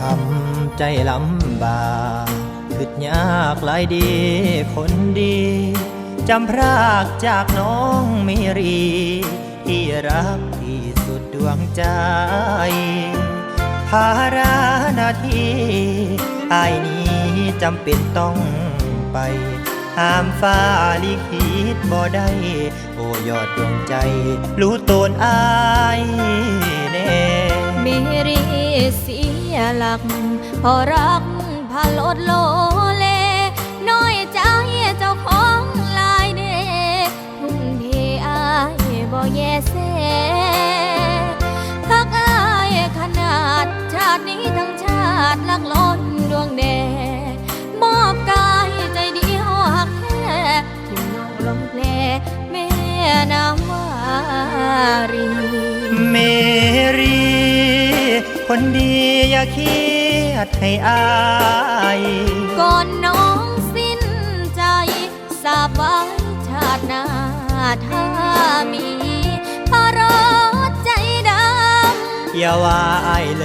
ทำใจลำบากขึ้นยากหลายดีคนดี จำพรากจากน้องมิรี ที่รักที่สุดดวงใจ ภาราหนาที่อายนี้จำเป็นต้องไป ห้ามฟ้าลิขิตบ่ได้ โอ้ยอดดวงใจ รู้ตนอายแน่เมรีสี ลัก พอรักพาลดโลเล น้อยใจเจ้าของลายเน่ทุ่มเทอายบ่แยแสพักอายขนาด ชาตินี้ทั้งชาติลักล้นดวงแดมอบกายใจเดียวหักแท้ทิมน้องลงแผลแม่น้ำวารีเมรี คนดีอย่าเครียดให้อายก่อนน้องสิ้นใจสาบานชาติหน้าถ้ามีพระรถใจดอย่าว่าอายเล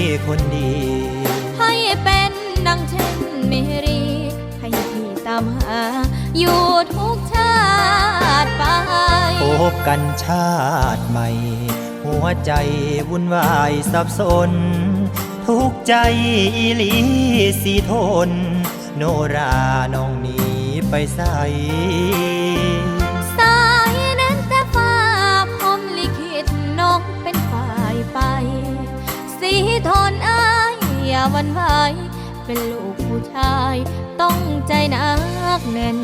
ยคนดีำให้เป็นดังเช่นเมรี ให้พี่ตามหา อยู่ทุกชาติไป พบกันชาติใหม่ หัวใจวุ่นวายสับสน ทุกใจอีหลีสีทน โนราน้องหนี้ไปใส่สายนั้นแต่ฟ้าพรมลิขิตน้องเป็นฝ่ายไป สีทนอายอย่าวันไหวเป็นลูกผู้ชายต้องใจหนักแน่น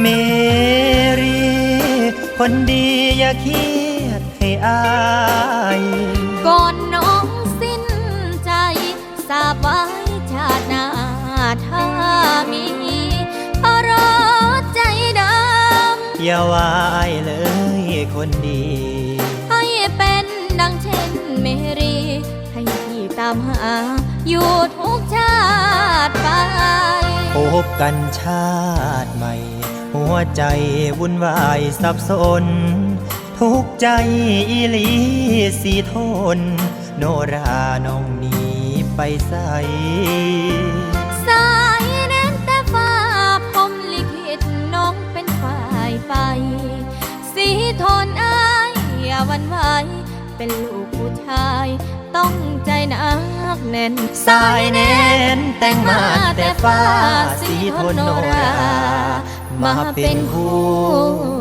เมรี คนดีอย่าเครียดให้อาย ก่อนน้องสิ้นใจสาบไว้ชาติหน้าถ้ามีพระรถใจดอย่าว่าอายเลยคนดีำให้เป็นดังเช่นเมรี ให้พี่ตามหา อยู่ทุกชาติไป พบกันชาติใหม่ หัวใจวุ่นวายสับสน ทุกใจอีหลีสีทน โนราน้องหนี้ไปใส่ เป็นลูกผู้ชาย ต้องใจหนักแน่นสายแน้นแต่งมาแต่ฟ้าสีทนโนรา มาเป็นคู่